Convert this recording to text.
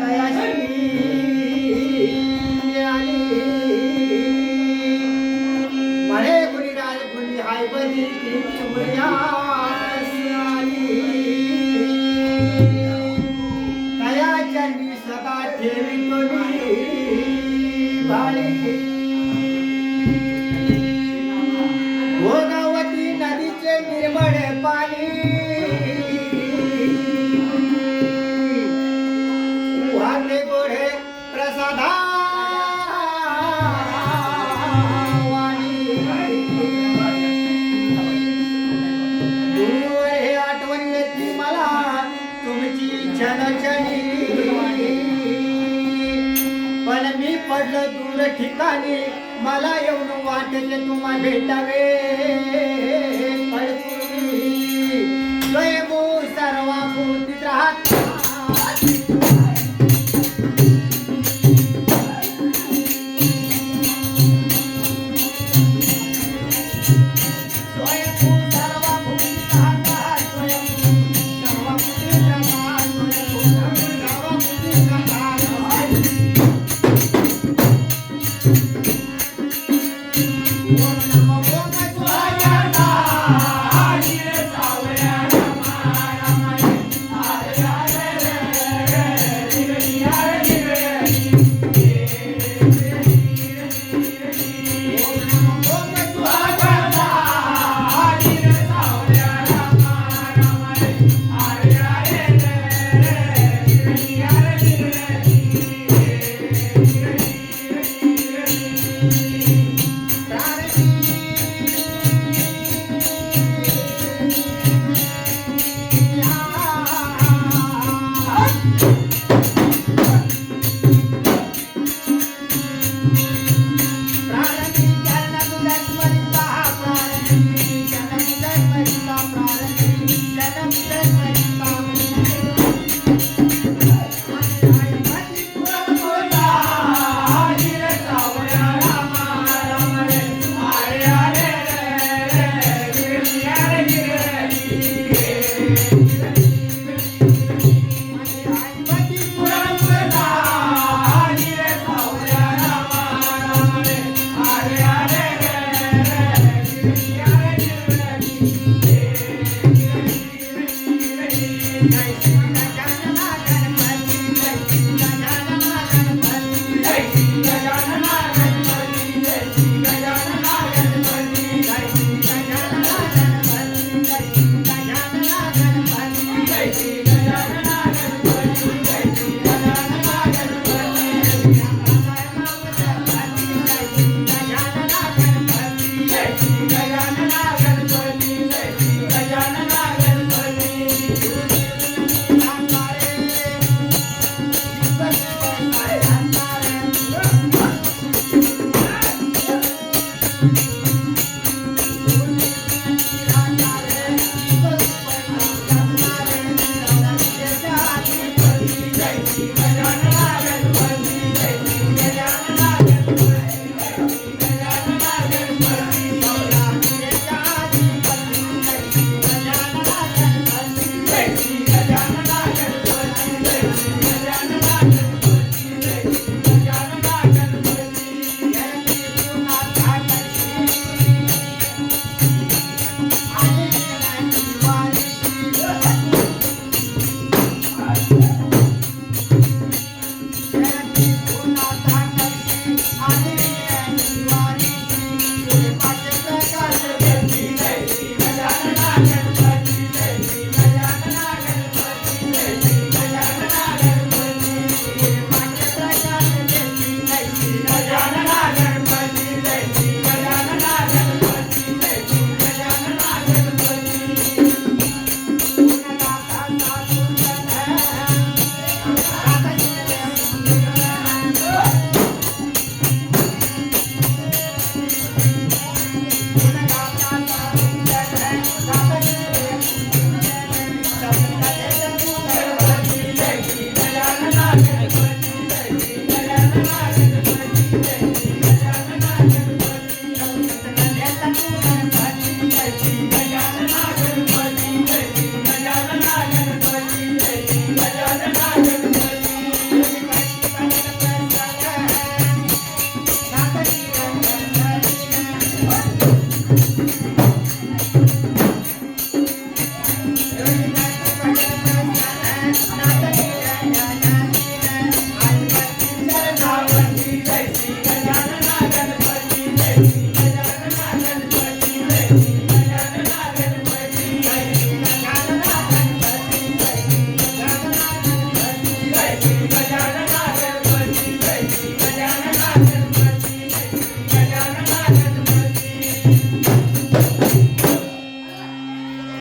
મને ગુરી રાજ ગુરી હાય બધી કીર્તિ મૈયા हे आठवणले की मला तुमची जग पण मी पडलं दूर ठिकाणी मला एवढं वाटते तुम्हाला भेटावे